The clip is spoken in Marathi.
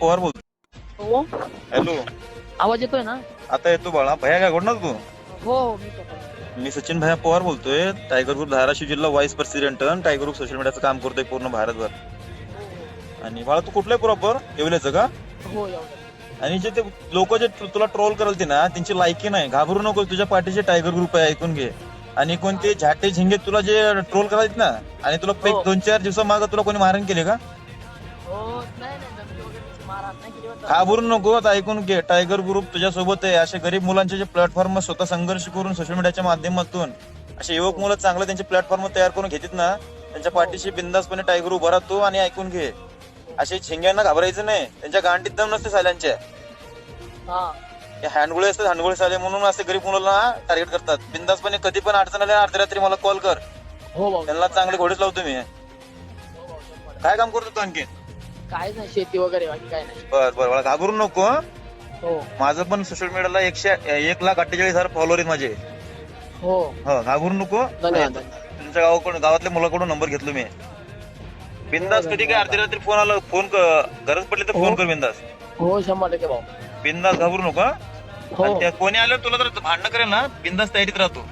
पवार बोलतो हो. हॅलो. आवाज येतोय ना? आता येतो बाळा. भया काय घडणार तू? हो मी सचिन भैया पवार बोलतोय. टायगर ग्रुप धाराशिव जिल्हा vice president tiger group social मीडियाचं काम करतोय पूर्ण भारतभर. आणि बाळा तू कुठलंय प्रॉपर येवल्याचं का? हो आणि जे ते लोक जे तुला ट्रोल कराल ते ना त्यांची लायकी नाही. घाबरू नको तुझ्या पाठीचे टायगर ग्रुप आहे ऐकून घे. आणि कोणते झाटे झिंगे तुला जे ट्रोल करायचे ना आणि तुला हो. दोन चार दिवसा माग तुला कोणी मारण केले का? घाबरू नको आता ऐकून घे. टायगर ग्रुप तुझ्या सोबत आहे. असे गरीब मुलांचे जे प्लॅटफॉर्म स्वतः संघर्ष करून सोशल मीडियाच्या माध्यमातून असे युवक मुलं चांगलं त्यांचे प्लॅटफॉर्म तयार करून घेतात ना त्यांच्या पाठीशी बिंदासपणे टायगर उभा राहतो आणि ऐकून घे. असे झिंग्यांना घाबरायचं नाही. त्यांच्या गांडीत दम नसते साल्यांच्या हँडगोळे असतात हँडगोळे साले म्हणून असे गरीब मुलांना टार्गेट करतात. बिंदासपणे कधी पण अडचण आल्या अर्ध्या रात्री मला कॉल कर. हो त्यांना चांगले घोडेच लावतो मी. हो. काय काम करतो तू आणखी काय नाही शेती वगैरे बाकी काय नाही. बर बर मला घाबरू नको हं. हो. माझं पण सोशल मीडियाला एकशे एक लाख अठ्ठेचाळीस हजार फॉलोअर आहेत माझे. हो. हो घाबरू नको. धन्यवाद तुमच्या गावाकडून गावातल्या मुलाकडून नंबर घेतलो मी. बिंदास कधी काय अर्धी रात्री फोन आला फोन क- गरज पडली तर फोन हो. कर बिंदास. हो शंभर टक्के भाऊ. बिंदास घाबरू नको हं. हो. आणि त्या कोणी आलं तुला तर भांडणं करेल ना बिंदास तयारीत राहतो